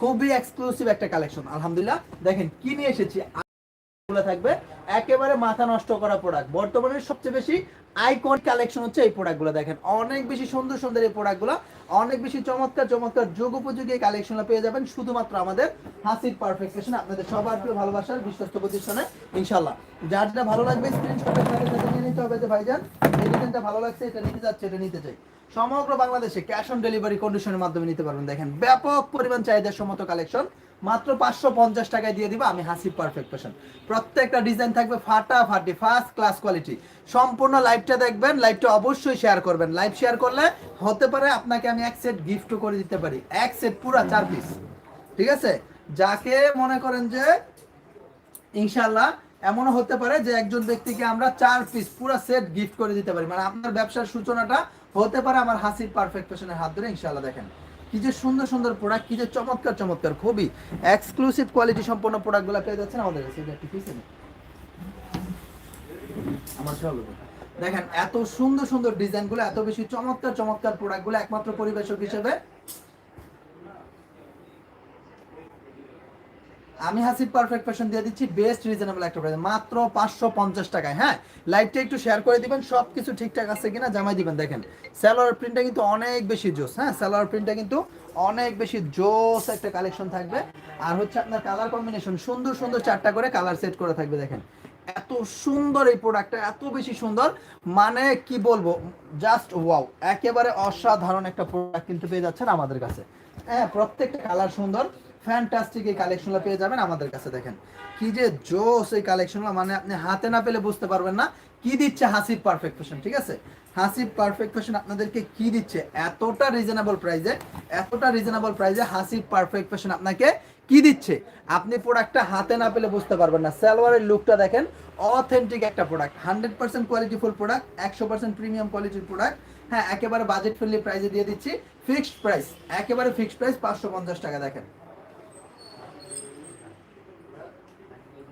খুবই এক্সক্লুসিভ একটা কালেকশন আলহামদুলিল্লাহ। দেখেন, কি নিয়ে এসেছি? থাকবে। একেবারে মাথা নষ্ট করা প্রোডাক্ট বর্তমানে সবচেয়ে বেশি আইকন কালেকশন হচ্ছে এই প্রোডাক্টগুলো দেখেন। অনেক বেশি সুন্দর সুন্দর এই প্রোডাক্টগুলো অনেক বেশি চমৎকার চমৎকার যোগ উপযোগী এই কালেকশনগুলো পেয়ে যাবেন শুধুমাত্র আমাদের হাসির পারফেক্ট আপনাদের সবার প্রিয় ভালোবাসার বিশ্বস্ত প্রতিষ্ঠানে ইনশাল্লাহ যার যেটা ভালো লাগবে স্ক্রিনশটের নিয়ে নিতে হবে যে ভাইজান ভালো লাগছে, এটা নিতে যাচ্ছে, এটা নিতে চাই। সমগ্র বাংলাদেশে ক্যাশ অন ডেলিভারি কন্ডিশনের মাধ্যমে নিতে পারবেন। দেখেন, ব্যাপক পরিমাণ চাহিদা সম্মত কালেকশন মাত্র পাঁচশো পঞ্চাশ টাকায় দিয়ে দিব, আমি হাসি পারফেক্ট ফ্যাশন প্রত্যেকটা ডিজাইন থাকবে ফাটাফাটি ফার্স্ট ক্লাস কোয়ালিটি সম্পূর্ণ লাইভটা দেখবেন লাইভটা অবশ্যই শেয়ার করবেন। লাইভ শেয়ার করলে হতে পারে আপনাকে আমি এক সেট গিফট করে দিতে পারি। এক সেট পুরা চার পিস ঠিক আছে? যাকে মনে করেন যে ইনশাল্লাহ এমনও হতে পারে যে একজন ব্যক্তিকে আমরা চার পিস পুরো সেট গিফট করে দিতে পারি। মানে আপনার ব্যবসার সূচনাটা হতে পারে আমার হাসির পারফেক্ট পেশনের হাত ধরে ইনশাল্লাহ দেখেন। কি যে সুন্দর সুন্দর প্রোডাক্ট কি যে চমৎকার চমৎকার, খুবই এক্সক্লুসিভ কোয়ালিটি সম্পন্ন প্রোডাক্টগুলো পেয়ে যাচ্ছেন আমাদের কাছে। এটা একটু পিছে আমার সব দেখেন, এত সুন্দর সুন্দর ডিজাইনগুলো এত বেশি চমৎকার চমৎকার প্রোডাক্টগুলো একমাত্র পরিবেশক হিসেবে আমি হাসিব পারফেক্ট ফ্যাশন দিয়ে দিচ্ছি বেস্ট রিজনেবল একটা প্রাইস মাত্র পাঁচশো পঞ্চাশ টাকায় হ্যাঁ? লাইভটা একটু শেয়ার করে দিবেন সব কিছু ঠিকঠাক আছে কিনা জামাই দিবেন। দেখেন স্যালোয়ার প্রিন্টটা কিন্তু অনেক বেশি জোস হ্যাঁ? স্যালোয়ার প্রিন্টটা কিন্তু অনেক বেশি জোস একটা কালেকশন থাকবে। আর হচ্ছে আপনার কালার কম্বিনেশন সুন্দর সুন্দর চারটা করে কালার সেট করে থাকবে, দেখেন। এত সুন্দর এই প্রোডাক্টটা এত বেশি সুন্দর। মানে কি বলব জাস্ট ওয়াও একেবারে অসাধারণ একটা প্রোডাক্ট কিন্তু পেয়ে যাচ্ছেন আমাদের কাছে। হ্যাঁ প্রত্যেকটা কালার সুন্দর। ফ্যান্টাস্টিক এই কালেকশনগুলো পেয়ে যাবেন আমাদের কাছে দেখেন। কি যে জোস এই কালেকশনগুলো মানে আপনি হাতে না পেলে বুঝতে পারবেন না কি দিচ্ছে হাসিব পারফেক্ট ফ্যাশন ঠিক আছে? হাসিব পারফেক্ট ফ্যাশন আপনাদেরকে কি দিচ্ছে? এতটা রিজনেবল প্রাইসে এতটা রিজনেবল প্রাইসে হাসিব পারফেক্ট ফ্যাশন আপনাকে কি দিচ্ছে? আপনি প্রোডাক্টটা হাতে না পেলে বুঝতে পারবেন না। সালোয়ারের লুকটা দেখেন অথেন্টিক একটা product hundred percent qualityful product একশো পার্সেন্ট প্রিমিয়াম কোয়ালিটির প্রোডাক্ট হ্যাঁ একেবারে বাজেট ফ্রেন্ডলি প্রাইসে দিয়ে দিচ্ছি ফিক্সড প্রাইস একেবারে ফিক্সড প্রাইস পাঁচশো পঞ্চাশ টাকা দেখেন।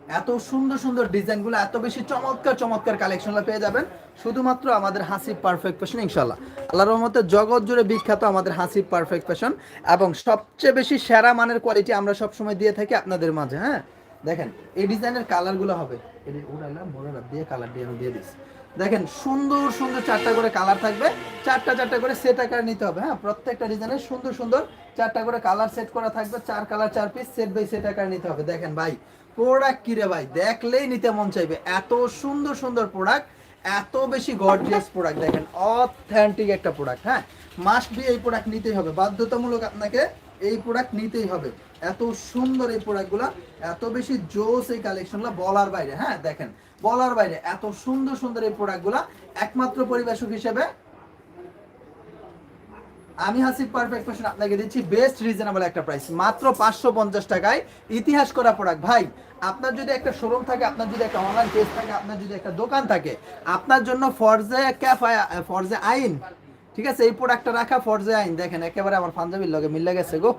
এত সুন্দর সুন্দর ডিজাইনগুলো, এত বেশি চমৎকার চমৎকার কালেকশনগুলো পেয়ে যাবেন। শুধুমাত্র আমাদের হাসিব পারফেক্ট ফ্যাশন ইনশাল্লাহ আল্লাহর রহমতে জগৎ জুড়ে বিখ্যাত আমাদের হাসিব পারফেক্ট ফ্যাশন এবং সবচেয়ে বেশি সেরা মানের কোয়ালিটি আমরা সবসময় দিয়ে থাকি আপনাদের মাঝে হ্যাঁ? দেখেন, এই ডিজাইনের কালারগুলো হবে। দিয়ে কালার দিয়ে আমি দিয়ে দিচ্ছি। দেখেন, সুন্দর সুন্দর চারটা করে কালার থাকবে। চারটা চারটা করে সেট আকার নিতে হবে হ্যাঁ? প্রত্যেকটা ডিজাইনের সুন্দর সুন্দর চারটা করে কালার সেট করা থাকবে। চার কালার চার পিস সেট বাই সেট আকার নিতে হবে। দেখেন ভাই প্রোডাক্ট কিরে ভাই? দেখলেই নিতে মন চাইবে। এত সুন্দর সুন্দর প্রোডাক্ট এত বেশি গর্জিয়াস প্রোডাক্ট দেখেন অথেন্টিক একটা প্রোডাক্ট হ্যাঁ? মাস্ট বি এই প্রোডাক্ট নিতেই হবে। বাধ্যতামূলক আপনাকে এই প্রোডাক্ট নিতেই হবে। এত সুন্দর এই প্রোডাক্টগুলো এত বেশি জোস এই কালেকশনগুলো বলার বাইরে হ্যাঁ? দেখেন, বলার বাইরে। এত সুন্দর সুন্দর এই প্রোডাক্টগুলো একমাত্র পরিবেশক হিসেবে আমি হাসিব পারফেক্ট ফ্যাশন আপনাকে দিচ্ছি বেস্ট রিজনেবল একটা প্রাইস মাত্র পাঁচশো পঞ্চাশ টাকায়। ইতিহাস করা প্রোডাক্ট ভাই, আপনার যদি একটা শোরুম থাকে, আপনার যদি একটা অনলাইন পেজ থাকে, আপনার যদি একটা দোকান থাকে, আপনার জন্য ফরজে ক্যাফ ফরজে আইন, ঠিক আছে? এই প্রোডাক্টটা রাখা ফরজে আইন। দেখেন, একেবারে আমার পাঞ্জাবির লগে মিলে গেছে গো।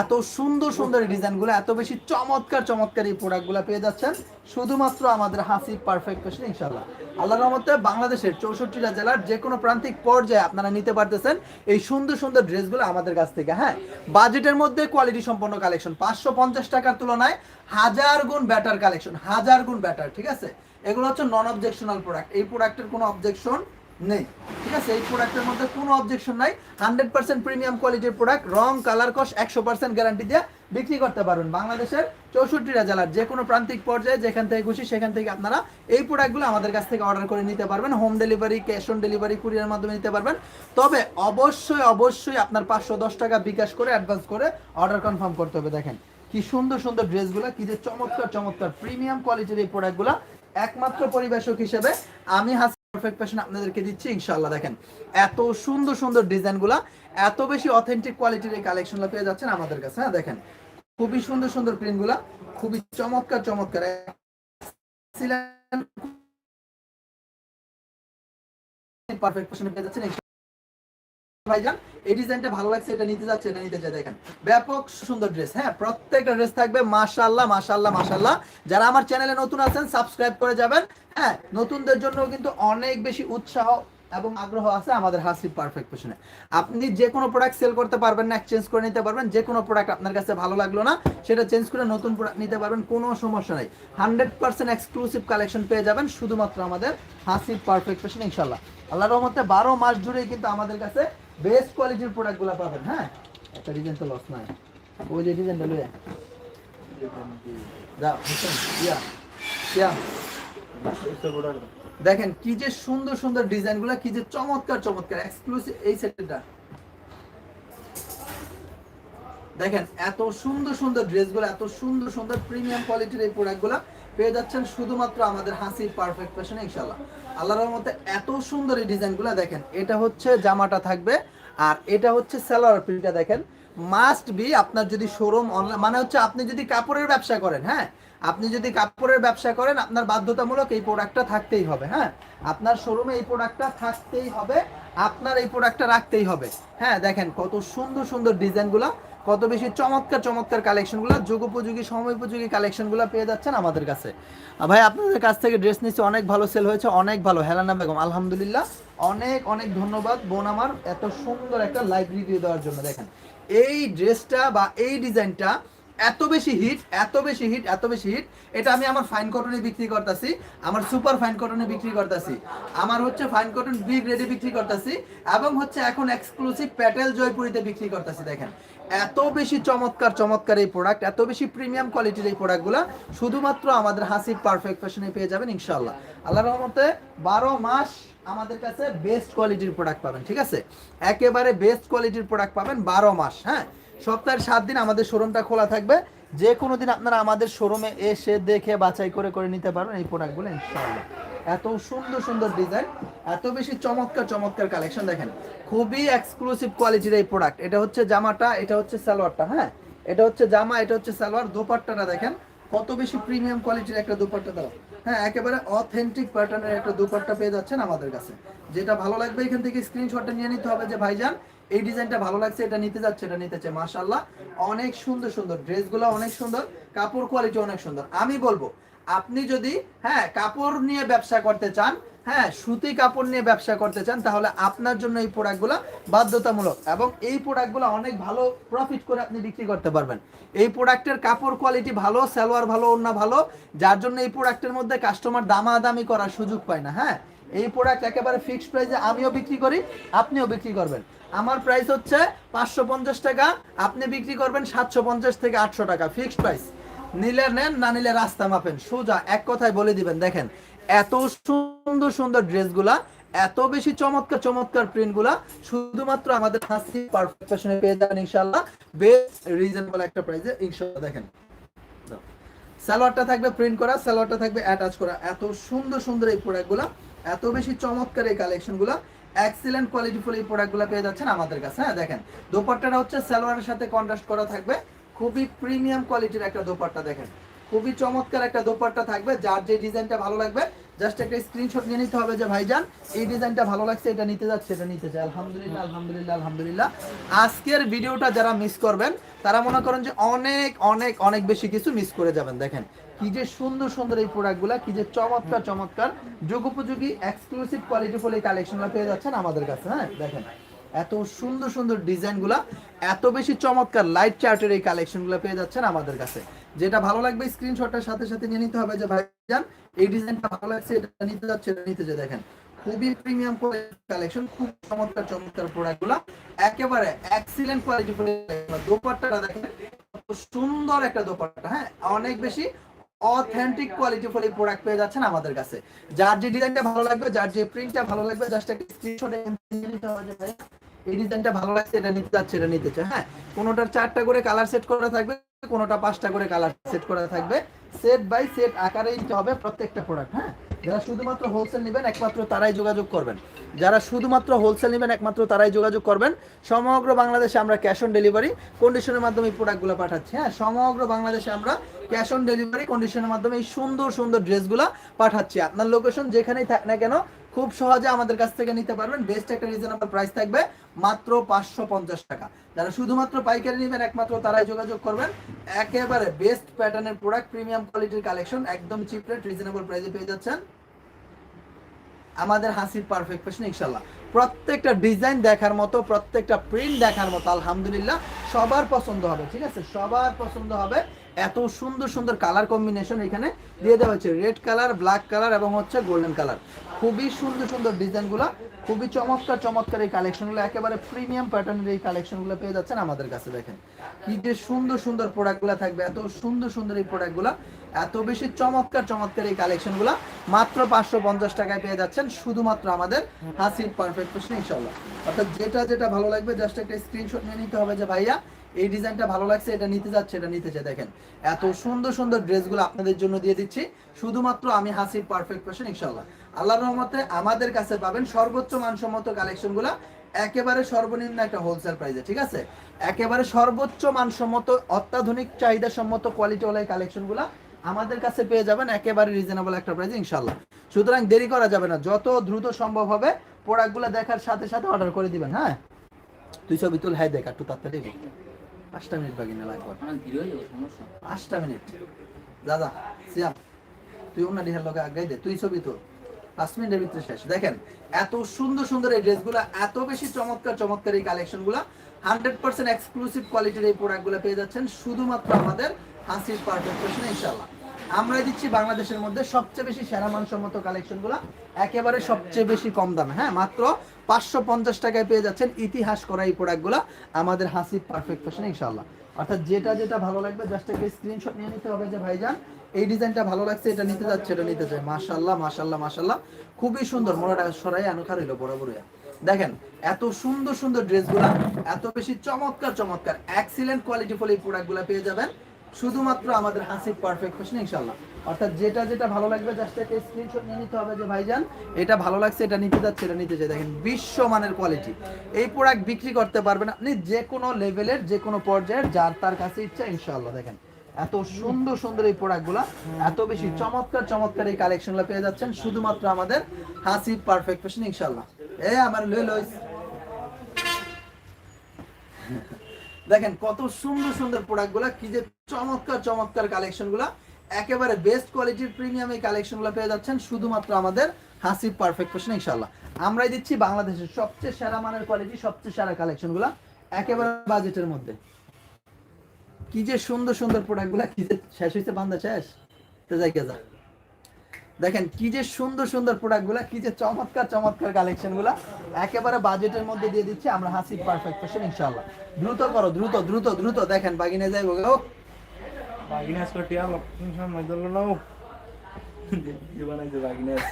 এত সুন্দর সুন্দর ডিজাইনগুলো, এত বেশি চমৎকার চমৎকার এই প্রোডাক্টগুলো পেয়ে যাচ্ছেন। শুধুমাত্র আমাদের হাসি পারফেক্ট ফ্যাশন ইনশাল্লাহ আল্লাহর রহমতে বাংলাদেশের চৌষট্টিটা জেলার যে কোনো প্রান্তিক পর্যায়ে আপনারা নিতে পারতেছেন এই সুন্দর সুন্দর ড্রেসগুলো আমাদের কাছ থেকে হ্যাঁ? বাজেটের মধ্যে কোয়ালিটি সম্পন্ন কালেকশন পাঁচশো পঞ্চাশ টাকার তুলনায় হাজার গুণ ব্যাটার কালেকশন হাজার গুণ ব্যাটার ঠিক আছে? এগুলো হচ্ছে নন অবজেকশনাল প্রোডাক্ট এই প্রোডাক্টের কোনো অবজেকশন নেই। ঠিক আছে, এই প্রোডাক্টের মধ্যে কোনো অবজেকশন নাই। হান্ড্রেড পার্সেন্ট প্রিমিয়াম কোয়ালিটির প্রোডাক্ট রং কালার কস একশো পার্সেন্ট গ্যারান্টি দিয়ে বিক্রি করতে পারবেন বাংলাদেশের চৌষট্টিটা জেলার যে কোনো প্রান্তিক পর্যায়ে, যেখান থেকে খুশি সেখান থেকে আপনারা এই প্রোডাক্টগুলো আমাদের কাছ থেকে অর্ডার করে নিতে পারবেন। Home delivery cash on delivery courier মাধ্যমে নিতে পারবেন। তবে অবশ্যই অবশ্যই আপনার পাঁচশো দশ টাকা বিকাশ করে অ্যাডভান্স করে অর্ডার কনফার্ম করতে হবে। দেখেন, কি সুন্দর সুন্দর ড্রেসগুলো, কি যে চমৎকার চমৎকার প্রিমিয়াম কোয়ালিটির এই প্রোডাক্টগুলো একমাত্র পরিবেশক হিসেবে আমি হাস পারফেক্ট ফ্যাশন আপনাদেরকে দিচ্ছি, ইনশাআল্লাহ দেখেন। এত সুন্দর সুন্দর ডিজাইনগুলা, এত বেশি অথেন্টিক কোয়ালিটির এই কালেকশনগুলো পেয়ে যাচ্ছেন আমাদের কাছে হ্যাঁ দেখেন। খুবই সুন্দর সুন্দর প্রিন্টগুলা খুবই চমৎকার চমৎকার। পারফেক্ট ফ্যাশন পেয়ে যাচ্ছেন ভাইজান এই ডিজাইনটা ভালো লাগছে, এটা নিতে যাচ্ছে, এটা নিতে দেখেন। ব্যাপক সুন্দর ড্রেস হ্যাঁ? প্রত্যেকটা ড্রেস থাকবে যারা আমার চ্যানেলে নতুন আছেন সাবস্ক্রাইব করে যাবেন হ্যাঁ? নতুনদের জন্য কিন্তু অনেক বেশি উৎসাহ এবং আগ্রহ আছে আমাদের হাসিব পারফেক্ট ফ্যাশনে আপনি যে কোনো প্রোডাক্ট সেল করতে পারবেন না এক্সচেঞ্জ করে নিতে পারবেন, যে কোনো প্রোডাক্ট আপনার কাছে ভালো লাগল না, সেটা চেঞ্জ করে নতুন প্রোডাক্ট নিতে পারবেন, কোনো সমস্যা নেই। হান্ড্রেড পার্সেন্ট এক্সক্লুসিভ কালেকশন পেয়ে যাবেন, শুধুমাত্র আমাদের হাসিব পারফেক্ট ফ্যাশন ইনশাল্লাহ আল্লাহ রহমতে বারো মাস জুড়েই কিন্তু আমাদের কাছে বেস্ট কোয়ালিটির প্রোডাক্টগুলো পাবেন হ্যাঁ? একটা ডিজাইন তো লস নাই। ওই যে ডিজাইনটা লুয়ে দেখেন, কি যে সুন্দর সুন্দর ডিজাইনগুলো, কি যে চমৎকার চমৎকার। এক্সক্লুসিভ এই সেটটা। দেখেন, এত সুন্দর সুন্দর ড্রেসগুলো এত সুন্দর সুন্দর প্রিমিয়াম কোয়ালিটির এই প্রোডাক্টগুলো পেয়ে যাচ্ছেন শুধুমাত্র আমাদের হাসি পারফেক্ট ফ্যাশনে ইনশাল্লাহ আল্লাহর মধ্যে এত সুন্দর এই ডিজাইনগুলো দেখেন, এটা হচ্ছে জামাটা থাকবে আর এটা হচ্ছে সালোয়ার প্রিন্টটা দেখেন। মাস্ট বি আপনার যদি শোরুম অনলাইন মানে হচ্ছে আপনি যদি কাপড়ের ব্যবসা করেন হ্যাঁ? আপনি যদি কাপড়ের ব্যবসা করেন, আপনার বাধ্যতামূলক এই প্রোডাক্টটা থাকতেই হবে হ্যাঁ? আপনার শোরুমে এই প্রোডাক্টটা থাকতেই হবে। আপনার এই প্রোডাক্টটা রাখতেই হবে। হ্যাঁ দেখেন কত সুন্দর সুন্দর ডিজাইনগুলো কত বেশি চমৎকার চমৎকার কালেকশনগুলো যুগোপযোগী, সময়োপযোগী কালেকশনগুলো পেয়ে যাচ্ছেন আমাদের কাছে। ভাই, আপনাদের কাছ থেকে ড্রেস নিচ্ছে অনেক ভালো সেল হয়েছে, অনেক ভালো। হেলানা বেগম, আলহামদুলিল্লাহ, অনেক অনেক ধন্যবাদ। বোন আমার, এত সুন্দর একটা লাইভ রিভিউ দেওয়ার জন্য, দেখেন। এই ড্রেসটা বা এই ডিজাইনটা এত বেশি হিট এত বেশি হিট এত বেশি হিট এটা আমি আমার ফাইন কটনে বিক্রি করতেছি, আমার সুপার ফাইন কটনে বিক্রি করতেছি, আমার হচ্ছে ফাইন কটন বি গ্রেডে বিক্রি করতেছি, এবং হচ্ছে এখন এক্সক্লুসিভ প্যাটেল জয়পুরিতে বিক্রি করতেছি, দেখেন। এত বেশি চমৎকার চমৎকার এই প্রোডাক্ট এত বেশি প্রিমিয়াম কোয়ালিটির এই প্রোডাক্টগুলো শুধুমাত্র আমাদের হাসিব পারফেক্ট ফ্যাশনে পেয়ে যাবেন ইনশাল্লাহ আল্লাহ রহমতে বারো মাস আমাদের কাছে বেস্ট কোয়ালিটির প্রোডাক্ট পাবেন, ঠিক আছে? একেবারে বেস্ট কোয়ালিটির প্রোডাক্ট পাবেন বারো মাস হ্যাঁ? সপ্তাহের সাত দিন আমাদের শোরুমটা খোলা থাকবে। যে কোনো দিন আপনারা আমাদের শোরুমে এসে দেখে বাছাই করে করে নিতে পারবেন এই প্রোডাক্টগুলো ইনশাআল্লাহ। এত সুন্দর সুন্দর ডিজাইন এত বেশি চমৎকার চমৎকার কালেকশন দেখেন। খুবই এক্সক্লুসিভ কোয়ালিটির এই প্রোডাক্ট এটা হচ্ছে জামাটা, এটা হচ্ছে সালোয়ারটা হ্যাঁ? এটা হচ্ছে জামা, এটা হচ্ছে সালোয়ার। দোপাট্টাটা দেখেন, কত বেশি প্রিমিয়াম কোয়ালিটির একটা দুপাট্টা দাও। হ্যাঁ একেবারে অথেন্টিক প্যাটার্নের একটা দুপাট্টা পেয়ে যাচ্ছেন আমাদের কাছে। যেটা ভালো লাগবে এখান থেকে স্ক্রিনশটটা নিয়ে নিতে হবে যে, ভাইজান এই ডিজাইনটা ভালো লাগছে, এটা নিতে যাচ্ছে, এটা নিতে চাই মাশাল্লাহ অনেক সুন্দর সুন্দর। ড্রেসগুলো অনেক সুন্দর, কাপড় কোয়ালিটি অনেক সুন্দর। আমি বলব, আপনি যদি হ্যাঁ কাপড় নিয়ে ব্যবসা করতে চান হ্যাঁ সুতি কাপড় নিয়ে ব্যবসা করতে চান, তাহলে আপনার জন্য এই প্রোডাক্টগুলো বাধ্যতামূলক এবং এই প্রোডাক্টগুলো অনেক ভালো প্রফিট করে আপনি বিক্রি করতে পারবেন। এই প্রোডাক্টের কাপড় কোয়ালিটি ভালো, সালোয়ার ভালো, ওড়না ভালো, যার জন্য এই প্রোডাক্টের মধ্যে কাস্টমার দামাদামি করার সুযোগ পায় না হ্যাঁ? এই প্রোডাক্ট একেবারে ফিক্সড প্রাইসে আমিও বিক্রি করি, আপনিও বিক্রি করবেন। আমার প্রাইস হচ্ছে পাঁচশো পঞ্চাশ টাকা, আপনি বিক্রি করবেন সাতশো পঞ্চাশ থেকে আটশো টাকা ফিক্সড প্রাইস নিলে নেন, না নিলে রাস্তা মাপেন। সোজা এক কথায় বলে দিবেন, দেখেন, এত সুন্দর সুন্দর ড্রেসগুলা, এত বেশি চমৎকার চমৎকার প্রিন্টগুলা শুধুমাত্র আমাদের হাসি পারফেক্ট ফ্যাশনে পেয়ে যাবেন ইনশাআল্লাহ। বেস্ট রিজনেবল একটা প্রাইসে ইনশাআল্লাহ, দেখেন। সালোয়ারটা থাকবে প্রিন্ট করা, সালোয়ারটা থাকবে অ্যাটাচ করা। এত সুন্দর সুন্দর এই প্রোডাক্টগুলো এত বেশি চমৎকার এই কালেকশন কালেকশনগুলো এক্সিলেন্ট কোয়ালিটিফুল এই প্রোডাক্টগুলো পেয়ে যাচ্ছেন আমাদের কাছে হ্যাঁ দেখেন। দোপাট্টাটা হচ্ছে সালোয়ারের সাথে কন্ট্রাস্ট করা থাকবে। খুবই প্রিমিয়াম কোয়ালিটির একটা দোপাট্টা, দেখেন। খুবই চমৎকার একটা দোপাট্টা থাকবে, যার যে ডিজাইনটা ভালো লাগবে জাস্ট একটা স্ক্রিনশট নিয়ে নিতে হবে যে, ভাইজান, এই ডিজাইনটা ভালো লাগছে, এটা নিতে যাচ্ছে, এটা নিতে চাই। আলহামদুলিল্লাহ আলহামদুলিল্লাহ আলহামদুলিল্লাহ। আজকের ভিডিওটা যারা মিস করবেন, তারা মনে করেন যে অনেক অনেক অনেক বেশি কিছু মিস করে যাবেন। দেখেন, কি যে সুন্দর সুন্দর এই প্রোডাক্টগুলো কি যে চমৎকার চমৎকার, যুগোপযোগী এক্সক্লুসিভ কোয়ালিটিফুল এই কালেকশনগুলো পেয়ে যাচ্ছেন আমাদের কাছে হ্যাঁ? দেখেন এত সুন্দর সুন্দর ডিজাইনগুলো, এত বেশি চমৎকার লাইট চার্টের এই কালেকশনগুলো পেয়ে যাচ্ছেন আমাদের কাছে। যেটা ভালো লাগবে স্ক্রিনশটটার সাথে সাথে নিয়ে নিতে হবে যে ভাইজান, এই ডিজাইনটা ভালো লাগছে, এটা নিতে যাচ্ছে, এটা নিতে যে দেখেন, খুবই প্রিমিয়াম কালেকশন খুব চমৎকার চমৎকার প্রোডাক্টগুলো একেবারে এক্সিলেন্ট কোয়ালিটি দোপাট্টাটা দেখেন সুন্দর একটা দোপাট্টা হ্যাঁ? অনেক বেশি অথেন্টিক কোয়ালিটি ফুল প্রোডাক্ট পেয়ে যাচ্ছেন আমাদের কাছে। যার যে ডিজাইনটা ভালো লাগবে, যার যে প্রিন্টটা ভালো লাগবে জাস্ট একটা স্ক্রিনশটে এই ডিজাইনটা ভালো লাগছে, এটা নিতে যাচ্ছে, এটা নিতে চাই হ্যাঁ কোনোটার চারটা করে কালার সেট করা থাকবে, কোনোটা পাঁচটা করে কালার সেট করা থাকবে। সেট বাই সেট আকারে নিতে হবে প্রত্যেকটা প্রোডাক্ট হ্যাঁ? যারা শুধুমাত্র হোলসেল নেবেন, একমাত্র তারাই যোগাযোগ করবেন। যারা শুধুমাত্র হোলসেল নেবেন, একমাত্র তারাই যোগাযোগ করবেন। সমগ্র বাংলাদেশে আমরা ক্যাশ অন ডেলিভারি কন্ডিশনের মাধ্যমে প্রোডাক্টগুলো পাঠাচ্ছি হ্যাঁ? সমগ্র বাংলাদেশে আমরা ক্যাশ অন ডেলিভারি কন্ডিশনের মাধ্যমে এই সুন্দর সুন্দর ড্রেসগুলো পাঠাচ্ছি। আপনার লোকেশন যেখানেই থাক না কেন খুব সহজে আমাদের কাছ থেকে নিতে পারবেন। বেস্ট একটা রিজনেবল প্রাইস থাকবে মাত্র পাঁচশো পঞ্চাশ টাকা। যারা শুধুমাত্র পাইকারি নেবেন, একমাত্র তারাই যোগাযোগ করবেন। একেবারে বেস্ট প্যাটার্নের প্রোডাক্ট প্রিমিয়াম কোয়ালিটির কালেকশন একদম চিপ রেট রিজনেবল প্রাইসে পেয়ে যাচ্ছেন। আমাদের হাসির পারফেক্ট ফ্যাশন ইনশাল্লাহ প্রত্যেকটা ডিজাইন দেখার মতো, প্রত্যেকটা প্রিন্ট দেখার মতো, আলহামদুলিল্লাহ, সবার পছন্দ হবে, ঠিক আছে? সবার পছন্দ হবে এত সুন্দর সুন্দর কালার কম্বিনেশন এখানে দিয়ে দেওয়া হচ্ছে রেড কালার ব্ল্যাক কালার এবং হচ্ছে গোল্ডেন কালার খুবই সুন্দর সুন্দর ডিজাইনগুলো খুবই চমৎকার চমৎকার এই কালেকশনগুলো একেবারে প্রিমিয়াম প্যাটার্নের এই কালেকশনগুলো পেয়ে যাচ্ছেন আমাদের কাছে দেখেন। কি যে সুন্দর সুন্দর প্রোডাক্টগুলো থাকবে, এত সুন্দর সুন্দর এই প্রোডাক্টগুলো এত বেশি চমৎকার চমৎকার এই কালেকশনগুলো মাত্র পাঁচশো পঞ্চাশ টাকায় পেয়ে যাচ্ছেন শুধুমাত্র আমাদের হাসির পারফেক্ট ইনশাল্লাহ অর্থাৎ যেটা যেটা ভালো লাগবে জাস্ট একটা স্ক্রিনশট নিয়ে নিতে হবে যে, ভাইয়া এই ডিজাইনটা ভালো লাগছে, এটা নিতে যাচ্ছে, এটা নিতে চাই দেখেন। এত সুন্দর সুন্দর ড্রেসগুলো আপনাদের জন্য দিয়ে দিচ্ছি। শুধুমাত্র আমি হাসির পারফেক্ট ফ্যাশন ইনশাল্লাহ আল্লাহর রহমতে আমাদের কাছে পাবেন সর্বোচ্চ মানসম্মত কালেকশনগুলো, একেবারে সর্বনিম্ন একটা হোলসেল প্রাইসে ঠিক আছে? একেবারে সর্বোচ্চ মানসম্মত, অত্যাধুনিক চাহিদা সম্মত কোয়ালিটি ওয়ালা কালেকশনগুলো আমাদের কাছে পেয়ে যাবেন, একেবারে রিজনেবল একটা প্রাইসে ইনশাল্লাহ সুতরাং দেরি করা যাবে না, যত দ্রুত সম্ভব হবে প্রোডাক্টগুলো দেখার সাথে সাথে অর্ডার করে দিবেন হ্যাঁ? তুই ছবি তুল হ্যাঁ দেখ, একটু তাড়াতাড়ি পাঁচটা মিনিট বাকি না লাগবে পাঁচটা মিনিট। দাদা সিয়াম তুই অন্য ডিহার লোকে আগাই দে তুই ছবি তো পাঁচ মিনিটের ভিতরে শেষ। দেখেন এত সুন্দর সুন্দর এই ড্রেসগুলো এত বেশি চমৎকার চমৎকার এই কালেকশনগুলো হান্ড্রেড পার্সেন্ট এক্সক্লুসিভ কোয়ালিটির এই প্রোডাক্টগুলো পেয়ে যাচ্ছেন শুধুমাত্র আমাদের হাসির পারফেক্ট ইনশাল্লাহ আমরা দিচ্ছি বাংলাদেশের মধ্যে সবচেয়ে বেশি সেরা মানসম্মত কালেকশনগুলো একেবারে সবচেয়ে বেশি কম দামে হ্যাঁ? মাত্র পাঁচশো পঞ্চাশ টাকায় পেয়ে যাচ্ছেন ইতিহাস করা এই প্রোডাক্টগুলো আমাদের হাসি পারফেক্ট ফ্যাশনে ইনশাল্লাহ অর্থাৎ যেটা যেটা ভালো লাগবে জাস্ট একটা স্ক্রিনশট নিয়ে নিতে হবে যে, ভাইজান, এই ডিজাইনটা ভালো লাগছে, এটা নিতে যাচ্ছে, এটা নিতে চাই মাশাল্লাহ মাশাল্লাহ মাশাল্লাহ খুবই সুন্দর, মোড়াটা সরাই আনুখার হইল বরাবর দেখেন, এত সুন্দর সুন্দর ড্রেসগুলা এত বেশি চমৎকার চমৎকার এক্সিলেন্ট কোয়ালিটি ফুল এই প্রোডাক্টগুলো পেয়ে যাবেন। শুধুমাত্র আমাদের হাসির পারফেক্ট ফ্যাশন ইনশাল্লাহ অর্থাৎ যেটা যেটা ভালো লাগবে জাস্ট একটা স্ক্রিনশট নিয়ে নিতে হবে যে, ভাইজান, এটা ভালো লাগছে, এটা নিতে যাচ্ছে, এটা নিতে চাই দেখেন, বিশ্বমানের কোয়ালিটি এই প্রোডাক্ট বিক্রি করতে পারবেন আপনি যে কোনো লেভেলের যে কোনো পর্যায়ের, যার তার কাছে ইচ্ছা ইনশাল্লাহ দেখেন, এত সুন্দর সুন্দর এই প্রোডাক্টগুলো এত বেশি চমৎকার চমৎকার এই কালেকশনগুলো পেয়ে যাচ্ছেন শুধুমাত্র আমাদের হাসি পারফেক্ট ফ্যাশন ইনশাল্লাহ এ, আমার লই লইস। দেখেন কত সুন্দর সুন্দর প্রোডাক্টগুলো কি যে চমৎকার চমৎকার কালেকশনগুলো একেবারে বেস্ট কোয়ালিটির প্রিমিয়াম এই কালেকশনগুলো পেয়ে যাচ্ছেন শুধুমাত্র আমাদের হাসি পারফেক্ট ফ্যাশন ইনশাল্লাহ আমরাই দিচ্ছি বাংলাদেশের সবচেয়ে সেরা মানের কোয়ালিটি সবচেয়ে সেরা কালেকশনগুলো একেবারে বাজেটের মধ্যে। কি যে সুন্দর সুন্দর প্রোডাক্টগুলো কি যে শেষ হয়েছে বান্দা, শেষ? তো যাই যা দেখেন কি যে সুন্দর সুন্দর প্রোডাক্টগুলো কি যে চমৎকার চমৎকার কালেকশনগুলো একেবারে বাজেটের মধ্যে দিয়ে দিচ্ছি আমরা হাসি পারফেক্ট ফ্যাশন ইনশাআল্লাহ। দ্রুত করো দ্রুত দ্রুত দ্রুত। দেখেন বাগিনে যাইবো গো। Vaginas cortial, no me duele no. Llevan de vaginas.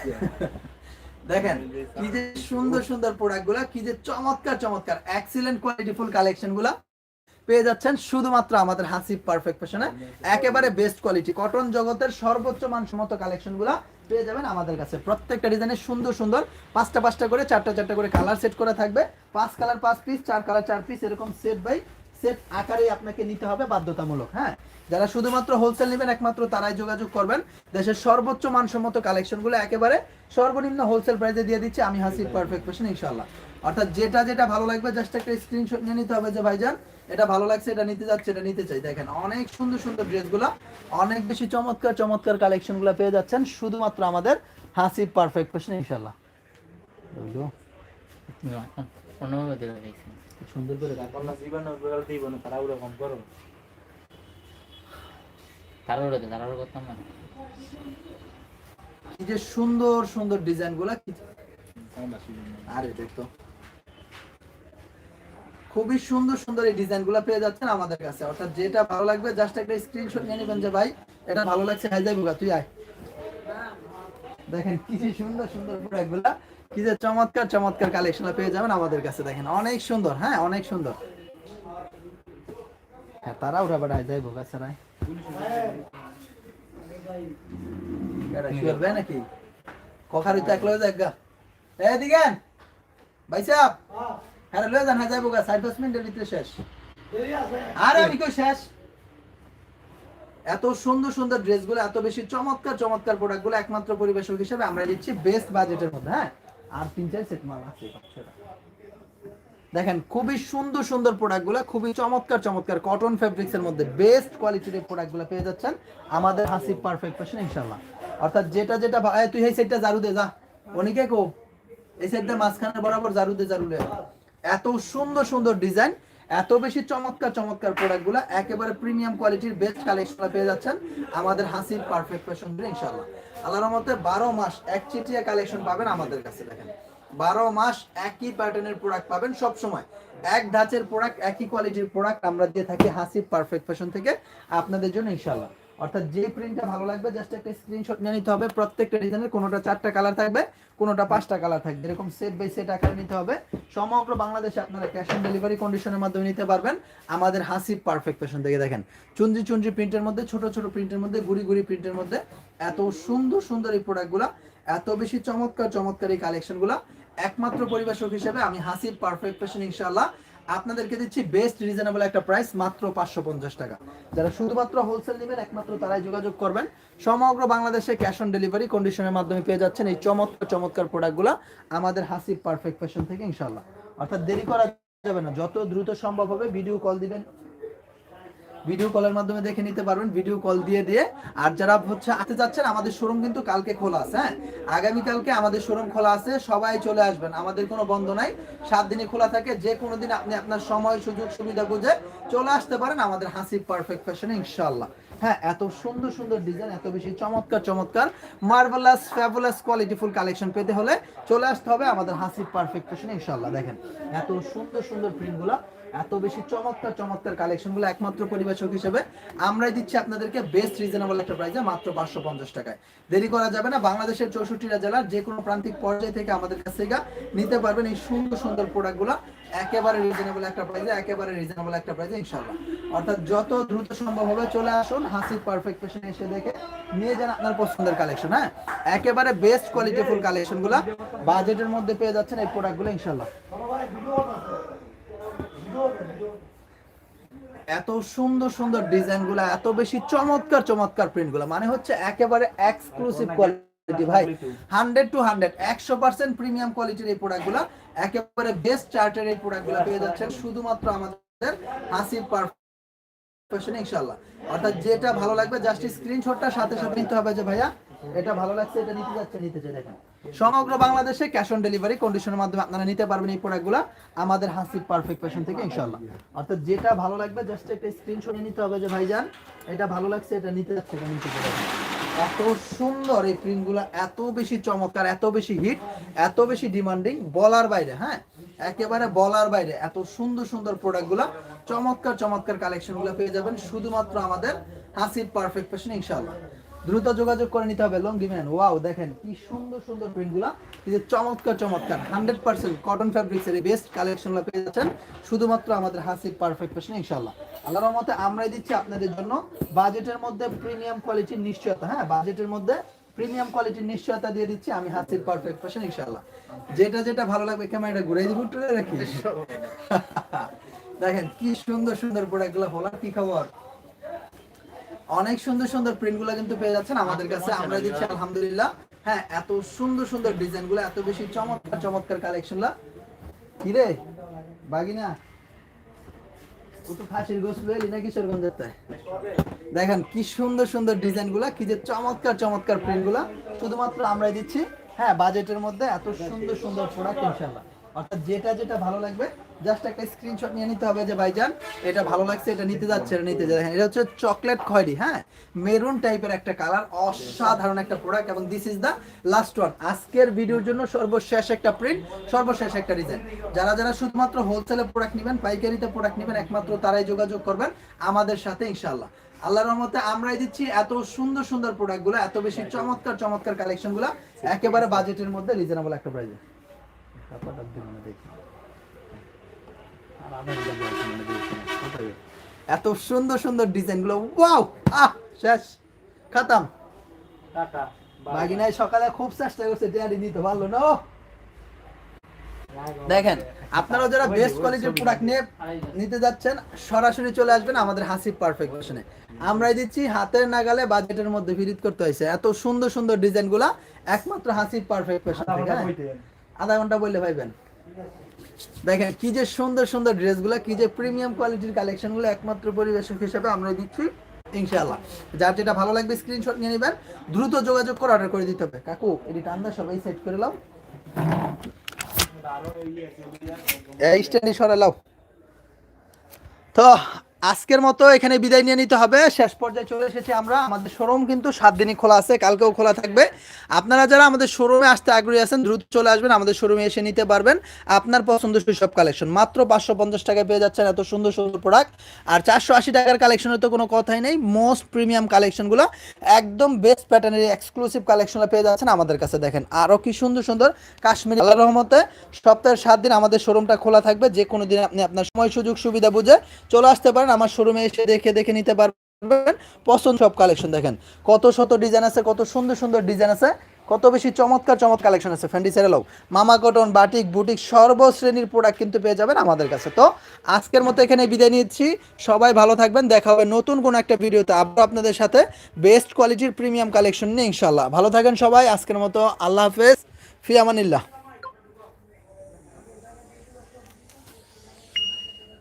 দেখেন কি যে সুন্দর সুন্দর প্রোডাক্টগুলো কি যে চমৎকার চমৎকার এক্সিলেন্ট কোয়ালিটিফুল কালেকশনগুলো পেয়ে যাচ্ছেন শুধুমাত্র আমাদের হাসি পারফেক্ট ফ্যাশনে একেবারে বেস্ট কোয়ালিটি কটন জগতের সর্বোচ্চ মানসম্মত কালেকশনগুলো পেয়ে যাবেন আমাদের কাছে। প্রত্যেকটা ডিজাইনের সুন্দর সুন্দর পাঁচটা পাঁচটা করে, চারটা চারটা করে কালার সেট করা থাকবে। পাঁচ কালার পাঁচ পিস চার কালার চার পিস এরকম সেট বাই সেট আকারে আপনাকে নিতে হবে বাধ্যতামূলক হ্যাঁ? যারা শুধুমাত্র হোলসেল নেবেন, একমাত্র তারাই যোগাযোগ করবেন। দেশের সর্বোচ্চ মানসম্মত কালেকশনগুলো একেবারে সর্বনিম্ন হোলসেল প্রাইসে দিয়ে দিচ্ছি, আমি হাসি পারফেক্ট ফ্যাশন ইনশাআল্লাহ। অর্থাৎ যেটা যেটা ভালো লাগবে জাস্ট একটা স্ক্রিনশট নিয়ে নিতে হবে যে, ভাইজান এটা ভালো লাগছে, এটা নিতে যাচ্ছে, এটা নিতে চাই। দেখেন, অনেক সুন্দর সুন্দর ড্রেসগুলো, অনেক বেশি চমৎকার চমৎকার কালেকশনগুলো পেয়ে যাচ্ছেন, শুধুমাত্র আমাদের হাসি পারফেক্ট ফ্যাশন হয়েছে সুন্দর সুন্দর ডিজাইনগুলো কি আরে, দেখতো। খুবই সুন্দর সুন্দর এই ডিজাইন ডিজাইনগুলো পেয়ে যাচ্ছেন আমাদের কাছে। অর্থাৎ যেটা ভালো লাগবে জাস্ট একটা স্ক্রিনশট নিয়ে নেবেন যে, ভাই, এটা ভালো লাগছে হাই যাই তুই আয়। দেখেন, কি সুন্দর সুন্দর প্রোডাক্টগুলো কি যে চমৎকার চমৎকার কালেকশন পেয়ে যাবেন আমাদের কাছে, দেখেন। অনেক সুন্দর হ্যাঁ অনেক সুন্দর। হ্যাঁ তারা ওরা বেড়া যাই ভোগা ছাড়াই শুয়ে হবে নাকি? কখার হইতে একলো জায়গা এ দিগেন ভাই সাহেব। হ্যাঁ লয়ে যান হ্যাঁ যাইবো গা সাড়ে দশ মিনিটের ভিতরে শেষ। আরে আমি কই শেষ? এত সুন্দর সুন্দর ড্রেসগুলো এত বেশি চমৎকার চমৎকার প্রোডাক্টগুলো একমাত্র পরিবেশক হিসেবে আমরা দিচ্ছি বেস্ট বাজেটের মধ্যে হ্যাঁ? আর তিন চার সেট মাল আছে দেখেন খুবই সুন্দর সুন্দর প্রোডাক্টগুলো খুবই চমৎকার চমৎকার কটন ফেব্রিক্স এর মধ্যে বেস্ট কোয়ালিটির এই প্রোডাক্টগুলো পেয়ে যাচ্ছেন আমাদের হাসি পারফেক্ট ফ্যাশন ইনশাআল্লাহ। অর্থাৎ যেটা যেটা তুই এই সেটটা জারু দে যা। অনেকে কো এই সাইডটা মাঝখানে বরাবর জারু জারুদে জারুলে এত সুন্দর সুন্দর ডিজাইন, এত বেশি চমৎকার চমৎকার প্রোডাক্টগুলো একেবারে প্রিমিয়াম কোয়ালিটির বেস্ট কালেকশন পেয়ে যাচ্ছেন আমাদের হাসির পারফেক্ট ফ্যাশন ইনশাল্লাহ আল্লাহর মতে বারো মাস এক চিটিয়া কালেকশন পাবেন আমাদের কাছে, দেখেন। বারো মাস একই প্যাটার্নের প্রোডাক্ট পাবেন সব সময় এক ধাঁচের প্রোডাক্ট একই কোয়ালিটির প্রোডাক্ট আমরা দিয়ে থাকি হাসির পারফেক্ট ফ্যাশন থেকে আপনাদের জন্য ইনশাল্লাহ অর্থাৎ যে প্রিন্টটা ভালো লাগবে জাস্ট একটা স্ক্রিনশট নিয়ে নিতে হবে। প্রত্যেকটা ডিজাইনের কোনোটা চারটা কালার থাকবে, কোনোটা পাঁচটা কালার থাকবে। এরকম সেট বাই সেট আকারে নিতে হবে। সমগ্র বাংলাদেশে আপনারা ক্যাশ অন ডেলিভারি কন্ডিশনের মাধ্যমে নিতে পারবেন। আমাদের হাসি পারফেক্ট ফ্যাশন থেকে দেখেন। চুনজি চুনজি প্রিন্টের মধ্যে, ছোট ছোট প্রিন্টের মধ্যে, গুড়ি গুড়ি প্রিন্টের মধ্যে এত সুন্দর সুন্দর এই প্রোডাক্টগুলো এত বেশি চমৎকার চমৎকার এই কালেকশনগুলো একমাত্র পরিবেশক হিসেবে আমি হাসির পারফেক্ট ফ্যাশন ইনশাআল্লাহ। আপনাদেরকে দিচ্ছি বেস্ট রিজনেবল একটা প্রাইস মাত্র পাঁচশো পঞ্চাশ টাকা। যারা শুধুমাত্র হোলসেল নেবেন, একমাত্র তারাই যোগাযোগ করবেন। সমগ্র বাংলাদেশে ক্যাশ অন ডেলিভারি কন্ডিশনের মাধ্যমে পেয়ে যাচ্ছেন এই চমৎকার চমৎকার প্রোডাক্টগুলো আমাদের হাসি পারফেক্ট ফ্যাশন থেকে ইনশাল্লাহ অর্থাৎ দেরি করা যাবে না। যত দ্রুত সম্ভব হবে ভিডিও কল দিবেন ভিডিও কলের মাধ্যমে দেখে নিতে পারবেন ভিডিও কল দিয়ে দিয়ে। আর যারা হচ্ছে আসতে যাচ্ছেন আমাদের শোরুম কিন্তু কালকে খোলা আছে হ্যাঁ? আগামীকালকে আমাদের শোরুম খোলা আছে, সবাই চলে আসবেন, আমাদের কোনো বন্ধ নাই। সাত দিনই খোলা থাকে, যে কোনো দিন আপনি আপনার সময়, সুযোগ, সুবিধা বুঝে চলে আসতে পারেন আমাদের হাসি পারফেক্ট ফ্যাশনে ইনশাল্লাহ হ্যাঁ এত সুন্দর সুন্দর ডিজাইন এত বেশি চমৎকার চমৎকার মার্ভেলাস ফ্যাবুলাস কোয়ালিটিফুল কালেকশন পেতে হলে চলে আসতে হবে আমাদের হাসি পারফেক্ট ফ্যাশনে ইনশাল্লাহ দেখেন, এত সুন্দর সুন্দর প্রিন্টগুলো এত বেশি চমৎকার চমৎকার কালেকশনগুলো একমাত্র পরিবেশক হিসেবে। আমরাই দিচ্ছি আপনাদেরকে বেস্ট রিজনেবল একটা প্রাইসে মাত্র পাঁচশো পঞ্চাশ টাকায়। দেরি করা যাবে না, বাংলাদেশের চৌষট্টিটা জেলার যে কোনো প্রান্তিক পর্যায় থেকে আমাদের কাছ থেকে নিতে পারবেন এই সুন্দর সুন্দর প্রোডাক্ট প্রোডাক্টগুলো একেবারে রিজনেবল একটা প্রাইসে একেবারে রিজনেবল একটা প্রাইসে ইনশাল্লাহ অর্থাৎ যত দ্রুত সম্ভব হবে চলে আসুন হাসি পারফেক্ট ফ্যাশন এসে দেখে নিয়ে যান আপনার পছন্দের কালেকশন হ্যাঁ? একেবারে বেস্ট কোয়ালিটিফুল কালেকশনগুলো বাজেটের মধ্যে পেয়ে যাচ্ছেন এই প্রোডাক্টগুলো ইনশাল্লাহ এত সুন্দর সুন্দর ডিজাইনগুলা এত বেশি চমৎকার চমৎকার প্রিন্টগুলা মানে হচ্ছে একেবারে এক্সক্লুসিভ কোয়ালিটি ভাই। হান্ড্রেড টু হান্ড্রেড একশো পার্সেন্ট প্রিমিয়াম কোয়ালিটির এই প্রোডাক্টগুলা একেবারে বেস্ট চার্টের এই প্রোডাক্টগুলা পেয়ে যাচ্ছেন শুধুমাত্র আমাদের হাসির পারফেকশন ইনশাল্লাহ অর্থাৎ যেটা ভালো লাগবে জাস্ট স্ক্রিনশটটা সাথে সাথে নিতে হবে যে ভাইয়া এটা ভালো লাগছে, এটা নিতে যাচ্ছে, নিতে দেখেন। সমগ্র বাংলাদেশে ক্যাশ অন ডেলিভারি কন্ডিশনের মাধ্যমে আপনারা নিতে পারবেন এই প্রোডাক্টগুলো আমাদের পারফেক্ট ফ্যাশন থেকে অর্থাৎ যেটা ভালো লাগবে জাস্ট একটা স্ক্রিনশট নিতে হবে যে, ভাইজান, এটা ভালো লাগছে, এটা নিতে যাচ্ছে, এটা নিতে যাবে এত সুন্দর এই প্রিন্টগুলো এত বেশি চমৎকার, এত বেশি হিট, এত বেশি ডিমান্ডিং বলার বাইরে হ্যাঁ? একেবারে বলার বাইরে, এত সুন্দর সুন্দর প্রোডাক্টগুলো চমৎকার চমৎকার কালেকশনগুলো পেয়ে যাবেন, শুধুমাত্র আমাদের হাসির পারফেক্ট ফ্যাশন ইনশাল্লাহ দ্রুত যোগাযোগ করে নিতে হবে, লঙ্গি ম্যান ওয়াও দেখেন কি সুন্দর সুন্দর প্রিন্টগুলো। এই যে চমৎকার চমৎকার। হান্ড্রেড পার্সেন্ট কটন ফ্যাব্রিক্স এর বেস্ট কালেকশনগুলো পেয়ে যাচ্ছেন। শুধুমাত্র আমাদের হাসির পারফেক্ট ফ্যাশন ইনশাল্লাহ আল্লাহর রহমতে আমরাই দিচ্ছি আপনাদের জন্য। বাজেটের মধ্যে প্রিমিয়াম কোয়ালিটির নিশ্চয়তা হ্যাঁ? বাজেটের মধ্যে প্রিমিয়াম কোয়ালিটির নিশ্চয়তা দিয়ে দিচ্ছি আমি হাসির পারফেক্ট ফ্যাশন ইনশাল্লাহ যেটা যেটা ভালো লাগবে ক্যামেরাটা ঘুরে দিব টুলে রাখি দেখেন কি সুন্দর সুন্দর প্রোডাক্টগুলো হলার কি খবর? অনেক সুন্দর সুন্দর প্রিন্টগুলো কিন্তু পেয়ে যাচ্ছেন আমাদের কাছে। আমরা দিচ্ছি আলহামদুলিল্লাহ। হ্যাঁ এত সুন্দর সুন্দর ডিজাইনগুলো এত বেশি চমৎকার চমৎকার কালেকশনগুলো কি রে বাগিনা দেখেন কি সুন্দর সুন্দর ডিজাইনগুলো কি যে চমৎকার চমৎকার প্রিন্টগুলো শুধুমাত্র আমরাই দিচ্ছি। হ্যাঁ বাজেটের মধ্যে এত সুন্দর সুন্দর প্রোডাক্ট ইনশাল্লাহ অর্থাৎ যেটা যেটা ভালো লাগবে জাস্ট একটা স্ক্রিনশট নিয়ে নিতে হবে যে, ভাইজান, এটা ভালো লাগছে, এটা নিতে যাচ্ছে, এটা নিতে যাচ্ছে। এটা হচ্ছে চকলেট খয়েরি হ্যাঁ? মেরুন টাইপের একটা কালার অসাধারণ একটা প্রোডাক্ট এবং this is the last one আজকের ভিডিওর জন্য সর্বশেষ একটা প্রিন্ট সর্বশেষ একটা ডিজাইন যারা যারা শুধুমাত্র হোলসেলে প্রোডাক্ট নেবেন, পাইকারিতে প্রোডাক্ট নেবেন, একমাত্র তারাই যোগাযোগ করবেন আমাদের সাথে ইনশাল্লাহ আল্লাহর রহমতে আমরাই দিচ্ছি এত সুন্দর সুন্দর প্রোডাক্টগুলো এত বেশি চমৎকার চমৎকার কালেকশনগুলো একেবারে বাজেটের মধ্যে রিজনেবল একটা প্রাইসে এত সুন্দর সুন্দর ডিজাইনগুলো ওয়াও আহ শেষ খাতাম। টাটা সকালে খুব চেষ্টা করছে টিয়ারি দিতে পারল না দেখেন আপনারা যারা বেস্ট কোয়ালিটির প্রোডাক্ট নিয়ে নিতে যাচ্ছেন সরাসরি চলে আসবেন আমাদের হাসিব পারফেক্ট ফ্যাশনে আমরাই দিচ্ছি হাতের নাগালে বাজেটের মধ্যে ভিড়িত করতে হয়েছে। এত সুন্দর সুন্দর ডিজাইনগুলা একমাত্র হাসিব পারফেক্ট ফ্যাশন থেকে হ্যাঁ? আধা ঘণ্টা বললে ভাইবেন দেখেন কি যে সুন্দর সুন্দর ড্রেসগুলো, কি যে প্রিমিয়াম কোয়ালিটির কালেকশনগুলো একমাত্র পরিবেশক হিসেবে আমরা দিচ্ছি, ইনশাআল্লাহ। যার যেটা ভালো লাগবে স্ক্রিনশট নিয়ে নেবেন, দ্রুত যোগাযোগ করে অর্ডার করে দিতে হবে। কাকু এটি টান্দা সবাই সেট করে এই স্ট্যান্ডে সরালাও তো আজকের মতো এখানে বিদায় নিয়ে নিতে হবে। শেষ পর্যায়ে চলে এসেছি আমরা। আমাদের শোরুম কিন্তু সাত দিনই খোলা আছে, কালকেও খোলা থাকবে। আপনারা যারা আমাদের শোরুমে আসতে আগ্রহী আছেন, দ্রুত চলে আসবেন, আমাদের শোরুমে এসে নিতে পারবেন। আপনার পছন্দসই সব কালেকশন মাত্র পাঁচশো পঞ্চাশ টাকায় পেয়ে যাচ্ছেন এত সুন্দর সুন্দর প্রোডাক্ট আর চারশো আশি টাকার কালেকশনের তো কোনো কথাই নেই। মোস্ট প্রিমিয়াম কালেকশনগুলো একদম বেস্ট প্যাটার্নের এক্সক্লুসিভ কালেকশনগুলো পেয়ে যাচ্ছেন আমাদের কাছে দেখেন। আরও কি সুন্দর সুন্দর কাশ্মীর আল্লাহ রহমতে সপ্তাহের সাত দিন আমাদের শোরুমটা খোলা থাকবে। যে কোনো দিন আপনি আপনার সময়, সুযোগ, সুবিধা বুঝে চলে আসতে পারেন। আমার শোরুমে এসে দেখে দেখে নিতে পারবেন। পছন্দ সব কালেকশন দেখেন। কত শত ডিজাইন আছে, কত সুন্দর সুন্দর ডিজাইন আছে, কত বেশি চমৎকার চমৎকার কালেকশন আছে। ফ্যান্ডি সেরেলাও মামা কটন, বাটিক, বুটিক, সর্বশ্রেণীর প্রোডাক্ট কিন্তু পেয়ে যাবেন আমাদের কাছে। তো আজকের মতো এখানে বিদায় নিচ্ছি। সবাই ভালো থাকবেন। দেখা হবে নতুন কোনো একটা ভিডিওতে আবার আপনাদের সাথে। বেস্ট কোয়ালিটির প্রিমিয়াম কালেকশন নিয়ে ইনশাল্লাহ ভালো থাকেন সবাই। আজকের মতো আল্লাহ হাফেজ। ফি আমানিল্লাহ।